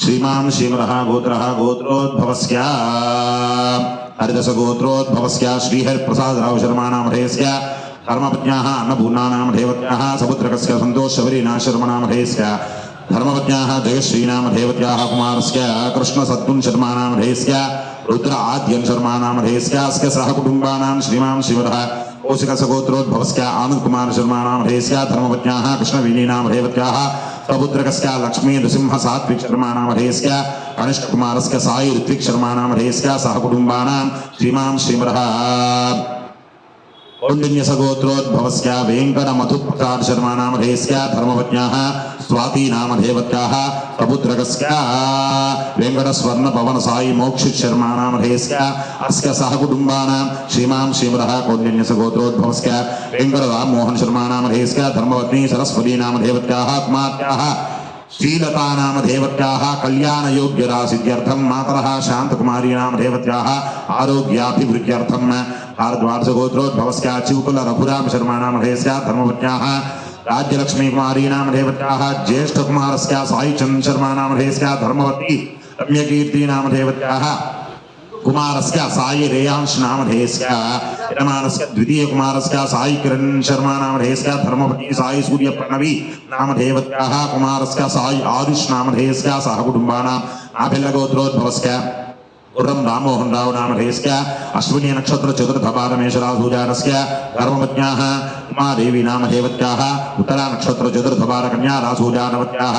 श्रीमान् श्रीमरः गोत्रः गोत्रोद्भवस्य। हरिदशगोत्रोद्भवस्य, श्रीहरिप्रसादराव शर्माणामधेयस्य धर्मपत्न्याः अन्नपूर्णानामधेवत्याः समुद्रकस्य सन्तोषवरीनाशर्मणामधेयस्य धर्मपत्न्याः जयश्रीनामधेवत्याः कुमारस्य। कृष्णसद्गुन् शर्माणामधेयस्य रुद्र आद्यन् शर्माणामधेयस्य अस्य सहकुटुम्बानां श्रीमान् श्रीमरः कौशिकसगोत्रोद्भवस्य आनन्दकुमार शर्माणामधेयस्य धर्मपत्न्याः कृष्णवेणीनामधेवत्याः समुद्रकस्य लक्ष्मी नृसिंह सात्विक शर्माणामधेयस्य कनिष्ठकुमारस्य साई ऋत्विक शर्माणामधेयस्य सहकुटुम्बानां श्रीमान् श्रीमरः कौण्डिन्यसगोत्रोद्भवस्य वेङ्कटमधुप्रसाद शर्माणामधेयस्य धर्मपत्न्याः स्वाती नामधेवत्याः प्रपुत्रकस्य वेङ्कटस्वर्णपवन साई मोक्षित शर्माणामधेयस्य अस्य सहकुटुम्बानां श्रीमान् श्रीमरः कौण्डिन्यसगोत्रोद्भवस्य वेङ्कटराममोहन शर्माणामधेयस्य धर्मपत्नी सरस्वती नामधेवत्याः कुमार्त्याः श्रीलतानाम देवत्याः कल्याणयोग्यरासिद्ध्यर्थं मातरः शान्तकुमारीणां देवत्याः आरोग्याभिवृद्ध्यर्थं भारद्वार्षगोत्रोद्भवस्याच्युकुलरघुराम शर्माणामधेयस्या धर्मपत्न्याः राज्यलक्ष्मीकुमारीणामधेवत्याः ज्येष्ठकुमारस्या सायुचन्द्रशर्माणामधेयस्या धर्मवती रम्यकीर्तीनामधेवत्याः कुमारस्य साई रेयांश नाम ढेस्का यजमानस्य द्वितीय कुमारस्य साई किरण शर्मा नाम ढेस्का धर्मपति साई सूर्य प्रणवी नाम ढेवत्याः कुमारस्य साई आदिश नाम ढेस्का सह कुटुम्बानाम्। आभिल्लगोत्रोद्भवस्य గుర్రం రామోహన్ రావు నామధేయస్య అశ్విని నక్షత్ర చతుర్థ పాదమేషరాధూజానస్య కర్మజ్ఞాః ఉమాదేవి నామధేవత్యాః ఉత్తరా నక్షత్ర చతుర్థ పాద కన్యా రాసూజానవత్యాః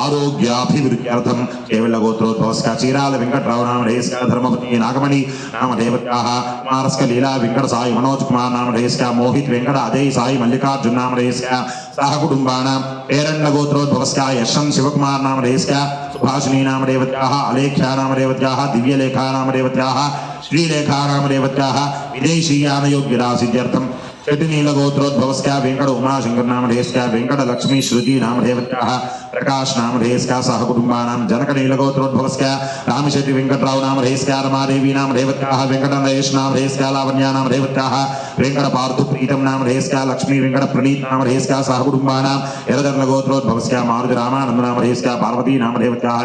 ఆరోగ్యాభివృద్ధ్యర్థం కేవల గోత్రోద్భవస్క చీరాల వెంకట్రావు నామధేయస్య ధర్మపతి నాగమణి నామధేవత్యాః కుమారస్క లీలా వెంకట సాయి మనోజ్ కుమార్ నామధేయస్య మోహిత్ వెంకట అజయ్ సాయి మల్లికార్జున్ నామధేయస్య पेरण्डगोत्रोद्भवस्य यशं शिवकुमार नामधेयस्य सुभाषिनी नामदेवत्याः अलेख्या नामदेवत्याः दिव्यलेखा नामदेवत्याः श्रीलेखा नामदेवत्याः विदेशीयानयोग्यरासिद्ध्यर्थं चटिनीलगोत्रोद्भवस्य वेङ्कट उमाशङ्कर नामधेयस्य वेङ्कटलक्ष्मी श्रुति नामदेवत्याः प्रकाश नामधेयस्य सह कुटुम्बानां जनकनीलगोत्रोद्भवस्य रामशेट्टि वेङ्कटराव नामधेयस्य रमादेवी नामदेवत्याः वेङ्कटनरेश नामधेयस्य लावण्या नामदेवत्याः वेङ्कटपार्थुप्रीतं नामधेयस्य लक्ष्मी वेङ्कटप्रणीत नामधेयस्य सह कुटुम्बानां यरदर्लगोत्रोद्भवस्य मारुतिरामानन्द नामधेयस्य पार्वती नामदेवत्याः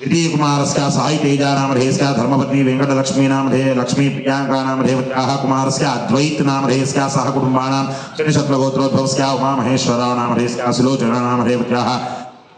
यशवन्त नामधेयस्य धर्मवत्नी किरण्मयी नामदेवत्याः कुमारस्कर्यांश नामधेयस्य द्वितीय कुमारस्य साई तेजा नामधेयस्य धर्मपत्नी वेङ्कटलक्ष्मी नामधेय लक्ष्मी प्रियाङ्का नामधेयत्याः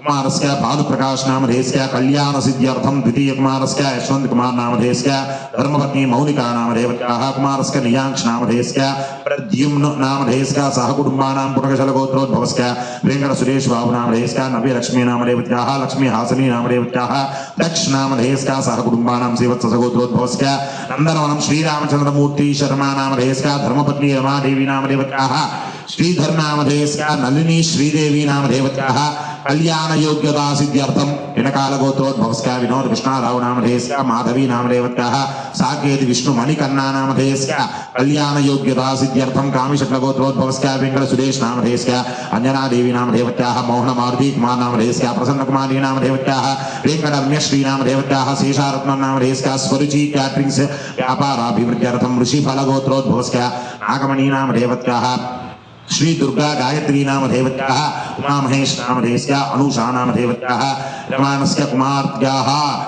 कुमारस्य अद्वैत नामधेयस्य सह कुटुम्बानां शनिशत्रुगोत्रोद्भवस्य उमामहेश्वरराव नामधेयस्य सुलोचना नामधेयत्याः कुमारस्य भानुप्रकाश नामधेयस्य कल्याणसिद्ध्यर्थं द्वितीयकुमारस्य यशवन्त कुमार नामधेयस्य धर्मपत्नी मौलिका नामधेयत्याः कुमारस्य नियाङ्क्ष नामधेयस्य प्रद्युम्न नामधेयस्य सह कुटुम्बानां पुनकशलगोत्रोद्भवस्य वेङ्कटसुरेश बाबु नामधेयस्य नव्यलक्ष्मी नामधेयत्याः लक्ष्मी हासनी नामधेयत्याः दक्ष नामधेयस्य सह कुटुम्बानां श्रीवत्ससगोत्रोद्भवस्य नन्दनवनं श्रीरामचन्द्रमूर्ति शर्मा नामधेयस्य धर्मपत्नी रमादेवी नामधेयत्याः श्रीधर नामधेयस्य नलिनी श्रीदेवी కళ్యాణ యోగ్యతా సిద్ధ్యర్థం ఎనకాల గోత్రోద్భవస్కా వినోద్ కృష్ణారావు నామధేయస్క మాధవీ నామదేవత సాకేతి విష్ణు మణికన్నా నామధేయస్క కళ్యాణ యోగ్యతా సిద్ధ్యర్థం కామిశక్ల గోత్రోద్భవస్క వెంకట సురేష్ నామధేయస్క అంజనాదేవి నామదేవత మోహన మారుతి కుమార్ నామధేయస్క ప్రసన్న కుమారి నామదేవత వెంకట రమ్యశ్రీ నామదేవత నామదేవత్య శేషారత్నం నామధేయస్క స్వరుచి క్యాటరింగ్స్ వ్యాపారాభివృద్ధ్యర్థం ఋషి ఫల గోత్రోద్భవస్క నాగమణీ నామదేవత श्री दुर्गा गायत्री नाम देवत्याः, उमामहेश नाम देवस्य अनुषा नाम देवत्याः, रमानस्य कुमार्त्याः,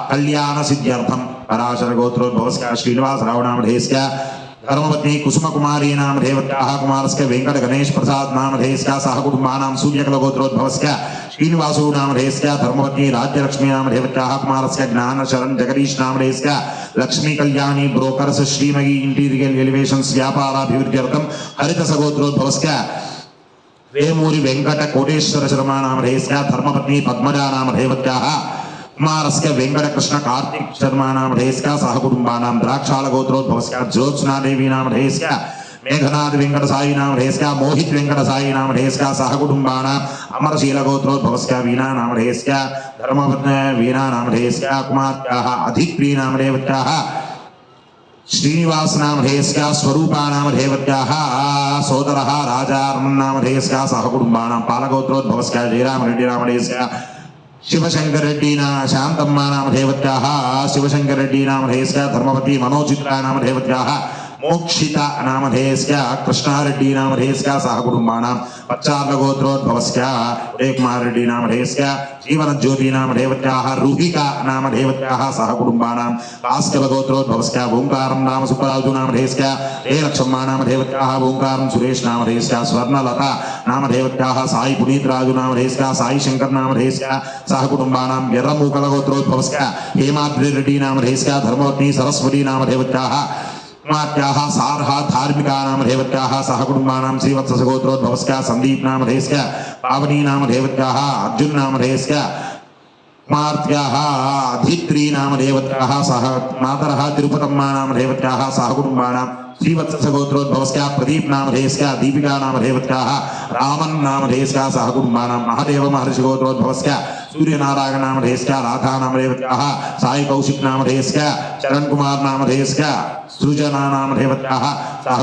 कल्याणसिद्ध्यर्थं, पराशरगोत्रोद्भवस्य, श्रीनिवासराव नाम देवस्य धर्मपत्नी कुसुमकुमारी नाम देवत्याः कुमारस्य वेङ्कट गणेश प्रसाद नाम देवस्य सह कुटुम्बानां सूर्यकलगोत्रोद्भवस्य श्रीनिवासो नाम देवस्य धर्मपत्नी राज्यलक्ष्मी नाम देवत्याः कुमारस्य ज्ञानशरण जगदीश नाम देवस्य लक्ष्मी कल्याणी ब्रोकर्स श्रीमगी इंटीरियल एलिवेशन्स व्यापाराभिवृद्ध्यर्थं हरितसगोत्रोद्भवस्य వేమూరి వెంకట కోటేశ్వర శర్మ నామధేయస్య ధర్మపత్ని పద్మజా నామధేవత్యాः కుమారస్య వెంకటకృష్ణ కార్తీక్ శర్మాణం రేస్క సహకుటుంబానాం ద్రాక్షాల గోత్రోద్భవస్య జ్యోత్స్నాదేవీనాం రేస్య మేఘనాథ్ వెంకట సాయినాం రేస్క మోహిత్ వెంకట సాయినాం రేస్క సహకుటుంబానాం అమరశీల గోత్రోద్భవస్య వీణానాం రేస్య ధర్మపత్న వీణానాం రేస్య కుమార్త్యాః అధిక్రీణాం రేవత్యాః సోదర రాజారమన్నామధేయస్గా సహకుటుంబానాం పాలగోత్రోద్భవస్గా జయరామరెడ్డి రామధేయస్గా శివశంకరెడ్డి నా శాంతమ్మ నామ దేవత్యా శివశంకరెడ్డి నామ ధర్మపతి మనోచిత్ర నామ దేవత్యా మోక్షిత నామధేయస్య కృష్ణారెడ్డి నామధేయస్య సహ కుటుంబానాం పచ్చార్లగోత్రోద్భవస్య ఉదయకుమారెడ్డి నామధేయస్య జీవనజ్యోతి నామధేవత్యాः రుహిక నామధేవత్యాः సహ కుటుంబానాం భాస్కరగోత్రోద్భవస్య ఓంకారం నామ సుబ్బరాజు నామధేయస్య ఏ లక్ష్మమ్మ నామధేవత్యాः ఓంకారం సురేష్ నామధేయస్య స్వర్ణలత నామధేవత్యాः సాయి పునీత్రాజు నామధేయస్య సాయి శంకర్ నామధేయస్య సహ కుటుంబానాం ఎర్రమూకలగోత్రోద్భవస్య హేమాద్రి రెడ్డి నామధేయస్య ధర్మవత్ని సరస్వతి నామధేవత్యాः కుమార్తెः సార్హ ధార్మికా నామధేవత్యాः సహ కుటుంబానాం శ్రీవత్సగోత్రోద్భవస్య సందీప్ నామధేయస్య పావనీ నామధేవత్యాः అర్జున్ నామధేయస్య కుమార్తెः అధిత్రీ నామధేవత్యాः సహ మాతరः తిరుపతమ్మ నామధేవత్యాः సహ కుటుంబానాం శ్రీవత్సగోత్రోద్భవస్య ప్రదీప్ నామధేయస్య దీపికా నామధేవత్యాः రామన్ నామధేయస్య సహ కుటుంబానాం మహదేవ మహర్షి గోత్రోద్భవస్య సూర్యనారాయణ నామధేయస్య రాధా నామధేవత్యాः సాయి కౌశిక్ నామధేయస్య చరణ్ కుమార్ నామధేయస్య సృజనా నామధేవత్యాः సహ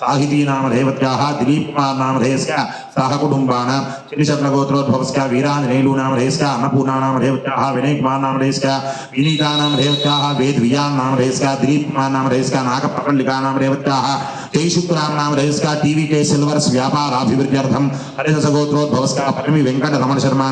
కుటుంబానాం వినశత్లగోత్రోద్భవస్య బద్రి తిరునారాయణ నామధేయస్య సరస్వతీ నామధేవత్యాः అరుణ్ కుమార్ నామధేయస్య సాహితీ నామధేవత్యాः దిలీప్ కుమార్ నామధేయస్య సహ కుటుంబానాం చినిశట్లగోత్రోద్భవస్య వీరాంజనేయులు నామధేయస్య అన్నపూర్ణ నామధేవత్యాः వినయ్ కుమార్ నామధేయస్య వినీతా నామధేవత్యాः వేద్ వియాన్ నామధేయస్య దిలీప్ కుమార్ నామధేయస్య నాగపకండికా నామధేవత్యాः కేశుక్రామ్ నామధేయస్య టీవీకే సిల్వర్స్ వ్యాపారాభివృద్ధ్యర్థం హరిదసగోత్రోద్భవస్య పరిమి వెంకట రమణ శర్మ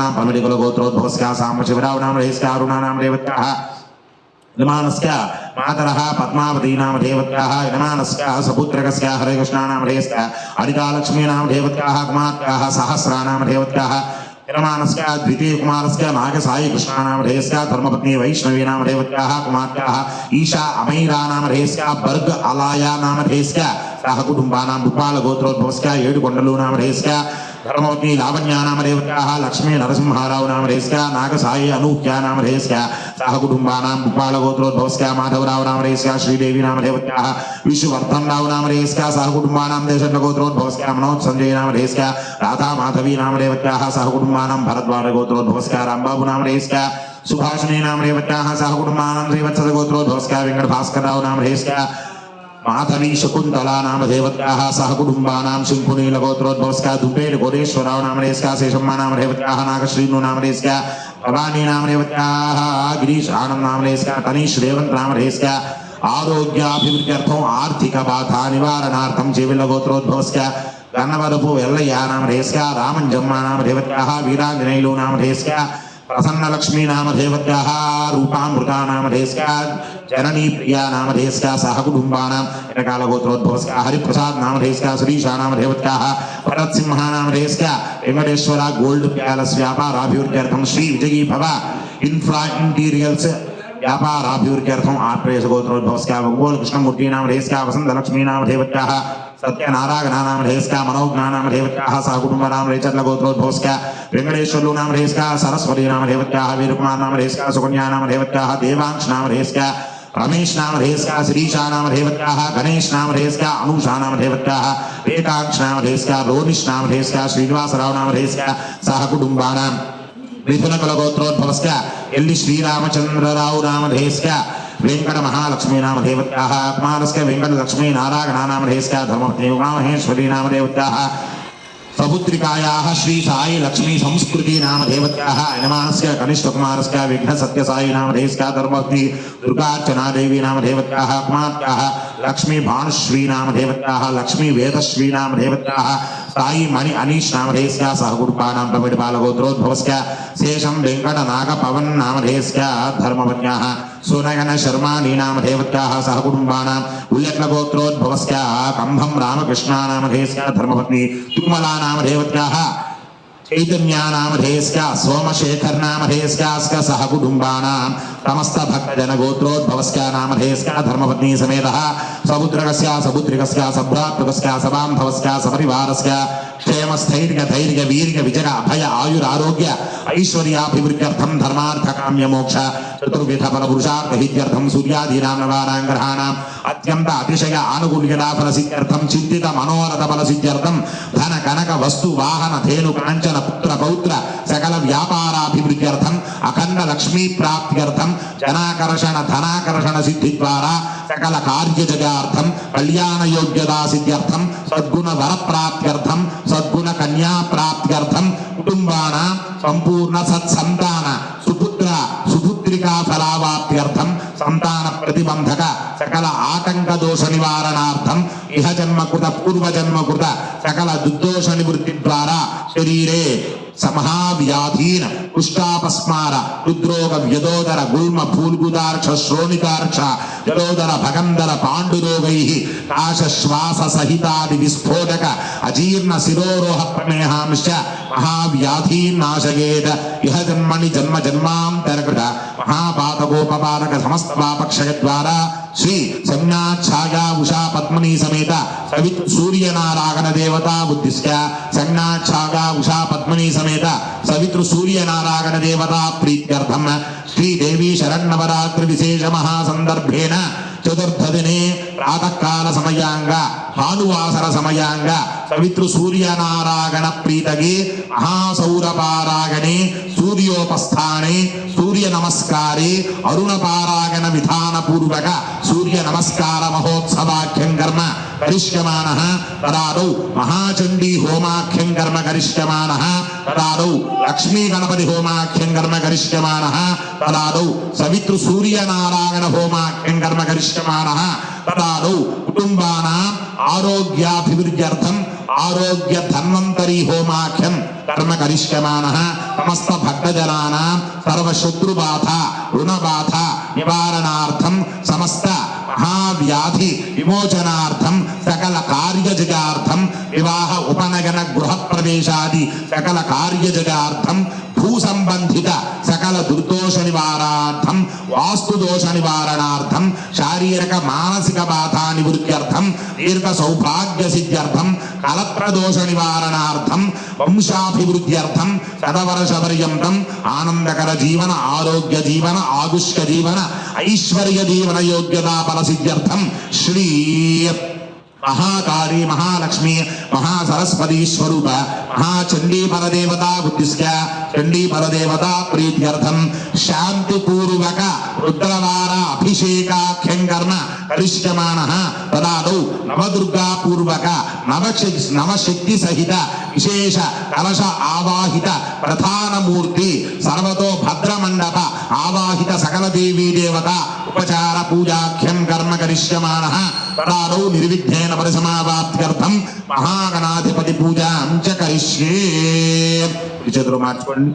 నామధేయస్య ధర్మపత్ని సుబ్బలక్ష్మీ నామధేవత్యాः కుమారస్య వాధూలసగోత్రోద్భవస్య కృష్ణ వంశీ ప్రణీత్ నామధేయస్య మేఘనా నామధేవత్యాः సహ కుటుంబానాం పమిడికుల గోత్రోద్భవస్య సాంబశివరావు నామధేయస్య అరుణా నామధేవత్యాः యజమానస్య. మాతరः పద్మావతీ నామ దేవత్యాः యజమానస్య సపుత్రకస్య. హరికృష్ణ నామ దేవస్య హరితాలక్ష్మీ నామ దేవత్యాः కుమార్తెः సహస్రా నామ దేవత్యాः యజమానస్య. ద్వితీయ కుమారస్య నాగసాయి కృష్ణ నామ దేవస్య ధర్మపత్ని వైష్ణవీ నామ దేవత్యాः కుమార్తెः ఈశా అమైరా నామ దేవస్య బర్గ్ అలాయా నామ దేవస్య సహ కుటుంబానాం భూపాల గోత్రోద్భవస్య ఏడు కొండలు నామ దేవస్య ధర్మవతి లావణ్యానామదేవత్యాः లక్ష్మీ నరసింహారావు నామధేయస్య నాగసాయి అనూహ్య నామధేయస్య సహ కుటుంబానాం భూపాల గోత్రోద్భవస్య మాధవరావు నామధేయస్య శ్రీదేవి నామధేవత్యాः విష్ణువర్ధన్ రావు నామధేయస్య సహ కుటుంబానాం దేశండ గోత్రోద్భవస్య మనోజ్ సంజయ్ నామధేయస్య రాధా మాధవి నామధేవత్యాः సహ కుటుంబానాం భరద్వాజ గోత్రోద్భవస్య రాంబాబు నామధేయస్య సుభాషిణీ నామధేవత్యాः సహ కుటుంబానాం శ్రీవత్స గోత్రోద్భవస్య వెంకట భాస్కర్ రావు నామధేయస్య మాధవీ శకుంతలా నామ దేవత్యాः సహ కుటుంబానాం శంకునీల గోత్రోద్భవస్కా దుబ్బేలు కోటేశ్వరరావు నామదేస్క శేషమ్మ నామదేవత్యా నాగశ్రీను నామదేస్క భవానీ నామదేవత్యా గిరీష్ ఆనంద్ నామదేస్క తనీష్ రేవంత్ నామదేస్క ఆరోగ్యాభివృద్ధ్యర్థం ఆర్థిక బాధ నివారణార్థం చెవిల గోత్రోద్భవస్క గన్నవరపు ఎల్లయ్య నామదేస్క రామంజమ్మ నామదేవత్యా వీరాంజనేయులు నామదేస్క ప్రసన్న లక్ష్మీ నామధేవత్యాः రూపామృతా నామధేస్క జననీ ప్రియా నామధేస్క సహ కుటుంబానాం వెనకాల గోత్రోద్భవస్క హరిప్రసాద్ నామధేస్క శిరీషా నామధేవత్యాः భరత్ సింహ నామధేస్క వెంకటేశ్వర గోల్డ్ ప్యాలెస్ వ్యాపారాభివృద్ధ్యర్థం శ్రీ విజయీ భవ ఇన్ఫ్రా ఇంటీరియల్స్ వ్యాపారాభివృద్ధ్యర్థం ఆత్రేయ గోత్రోద్భవస్క ఒంగోలు కృష్ణమూర్తి నామధేస్క వసంత లక్ష్మీ నామధేవత్యాः సత్యనారాయణ నామ రేస్క మనోజ్ఞా నామ దేవత్యాः సహ కుటుంబ నామ రేచర్ల గోత్రోద్భవస్క వెంకటేశ్వర్లు నామ రేస్క సరస్వతి నామ దేవత్యాः వీరకుమార్ నామ సుకన్యా నామ దేవత్యాः దేవాంశ్ రమేష్ నామ రేస్క శిరీషా నామ దేవత్యాः గణేష్ నామ రేస్క అనూషా నామ దేవత్యాः వేకాంక్ష నామ రేస్క రోనిష్ నామ రేస్క శ్రీనివాసరావు నామ రేస్క సహ కుటుంబానాం మిథున కుల గోత్రోద్భవస్క ఎల్లి శ్రీరామచంద్రరావు నామధేస్క వెంకట మహాలక్ష్మీ నామదేవత్యాः కుమారస్క వెంకట లక్ష్మీ నారాయణ నామధేస్క ధర్మపత్ని ఉమామహేశ్వరీ నామదేవత్యాः సపుత్రికాయాः శ్రీ సాయి లక్ష్మీ సంస్కృతి నామదేవత్యాः యజమానస్య కనిష్ట కుమారస్క విఘ్న సత్య సాయి నామధేస్క ధర్మపత్ని దుర్గార్చనా దేవి నామదేవత్యాः కుమార్తెः లక్ష్మీ భానుశ్రీ నామదేవత్యాः లక్ష్మీ వేదశ్రీ నామదేవత్యాः సాయి మణి అనీష్ నామధేస్క సహ కుటుంబానాం ప్రమిడి బాలగోత్రోద్భవస్క శేషం వెంకట నాగ పవన్ సునయన శర్మాణి నామధేవత్యాः సహ కంభం రామకృష్ణానామధేయస్ ధర్మపత్ని తిరుమలా నామధేవత్యాः చైతన్యా నామధేస్క సమస్త భక్త జన గోత్రోద్భవస్క నామధేస్క ధర్మపత్ని సమేత సముద్రకస్య సముద్రికస్య సభ్రాత్మకస్య సబాంధవస్క సపరివారస్య క్షేమ స్థైర్య ధైర్య వీర్య విజయ అభయ ఆయురారోగ్య ఐశ్వర్యాభివృద్ధ్యర్థం ధర్మార్థ కామ్య మోక్ష చతుర్విధ ఫల పురుషార్థ సూర్యాదీనాం నవానాం గ్రహాణాం అత్యంత అతిశయ ఆనుకూల్యతా ఫలసిద్ధ్యర్థం చింతిత మనోరథ ఫలసిద్ధ్యర్థం ధన కనక వస్తు వాహన ధేను కాంచన పుత్ర పౌత్ర సకల వ్యాపారాభివృద్ధ్యర్థం అఖండ లక్ష్మీ ప్రాప్త్యర్థం ధనాకర్షణ ధనాకర్షణ సిద్ధి ద్వారా సకల కార్యజయార్థం కళ్యాణ యోగ్యతా సిద్ధ్యర్థం సద్గుణ వర ప్రాప్త్యర్థం సద్గుణ కన్యా ప్రాప్త్యర్థం కుటుంబాన సంపూర్ణ సత్సంతాన సుపుత్ర సుపుత్రికా ఫలావాప్త్యర్థం సంతాన ప్రతిబంధక సకల ఆటంక దోష నివారణార్థం ఇహ జన్మకృత పూర్వజన్మకృత సకల దుర్దోష నివృత్తి ద్వారా శరీరే సమహావ్యాధీన కుష్టాపస్మార రుద్రోగ వ్యదోదర గుల్మ భూల్గుదార్క్ష శ్రోణితార్క్ష జలోదర భగంధర పాండురోగై కాశ శ్వాస సహితాది విస్ఫోటక అజీర్ణ శిరోరోహ ప్రమేహాంశ మహావ్యాధీన్నాశయేద ఇహ జన్మని జన్మ జన్మాంతరకృత మహాపాతకోపపాదక సమస్త పాపక్షయ ద్వారా శ్రీ సంజ్ఞాఛాయా ఉషా పద్మని సమేత సవిత్ సూర్యనారాయణ దేవతా ఉద్దిశ్య సంజ్ఞాఛాయా ఉషా పద్మని సమేత సవితృ సూర్యనారాయణ దేవతా ప్రీత్యర్థం. శ్రీదేవి శరణవరాత్రి విశేష మహాసందర్భేణ చతుర్థదినే ప్రాతకాల సమయాంగ భానువాసర సమయాంగ సవితృ సూర్యనారాయణ ప్రీతగే మహాసౌరపారాయణే సూర్యోపస్థానే సూర్య నమస్కారే అరుణ పారాయణ విధాన పూర్వక సూర్య నమస్కార మహోత్సవాఖ్యం కర్మ కరిష్యమాన తదారౌ మహాచండీ హోమాఖ్యం కర్మ కరిష్యమాన తదారౌ లక్ష్మీ గణపతి హోమాఖ్యం కర్మ కరిష్యమాన తదారౌ సవితృ సూర్యనారాయణ హోమాఖ్యం కర్మ కరిష్యమాన తదాదౌ కుటుంబాన ఆరోగ్యాభివృద్ధ్యర్థం ఆరోగ్య ధన్వంతరి హోమాఖ్యం కర్మ కరిష్యమాన సమస్త భక్తజనానాం సర్వశత్రుబాధ రుణబాధ నివారణార్థం సమస్త మహావ్యాధి విమోచనార్థం సకల కార్యజగార్థం వివాహ ఉపనగన గృహ ప్రవేశాది సకల కార్యజగార్థం భూ సంబంధిత సకల దుర్దోష నివారార్థం వాస్తు దోష నివారణార్థం శారీరక మానసిక బాధ నివృత్త్యర్థం దీర్ఘ సౌభాగ్య సిద్ధ్యర్థం కలత్ర దోష నివారణార్థం వంశాభివృద్ధ్యర్థం శతవర్ష పర్యంతం ఆనందకర జీవన ఆరోగ్య జీవన ఆగుష్య జీవన ఐశ్వర్య జీవన యోగ్యతా ఫల సిద్ధ్యర్థం శ్రీ మహాకాళీ మహాలక్ష్మి మహాసరస్వతి స్వరూప మహాచండీ పరదేవత ఉద్దిశ్య చండీ పరదేవత ప్రీత్యర్థం శాంతిపూర్వక రుద్రవార అభిషేకాఖ్యం కర్మ కరిష్యమాణ తదాదౌ నవదుర్గా పూర్వక నవశ నవశక్తి సహిత విశేష కలశ ఆవాహిత ప్రధానమూర్తి సర్వతో భద్రమండప ఆవాహిత సకల దేవీ దేవత ఉపచార పూజాఖ్యం కర్మ కరిష్యమాణ తదాదౌ నిర్విఘ్నేన పరిసమావాప్త్యర్థం మహాగణాధిపతి పూజాం చ కరిష్యే చేతులు మార్చుకోండి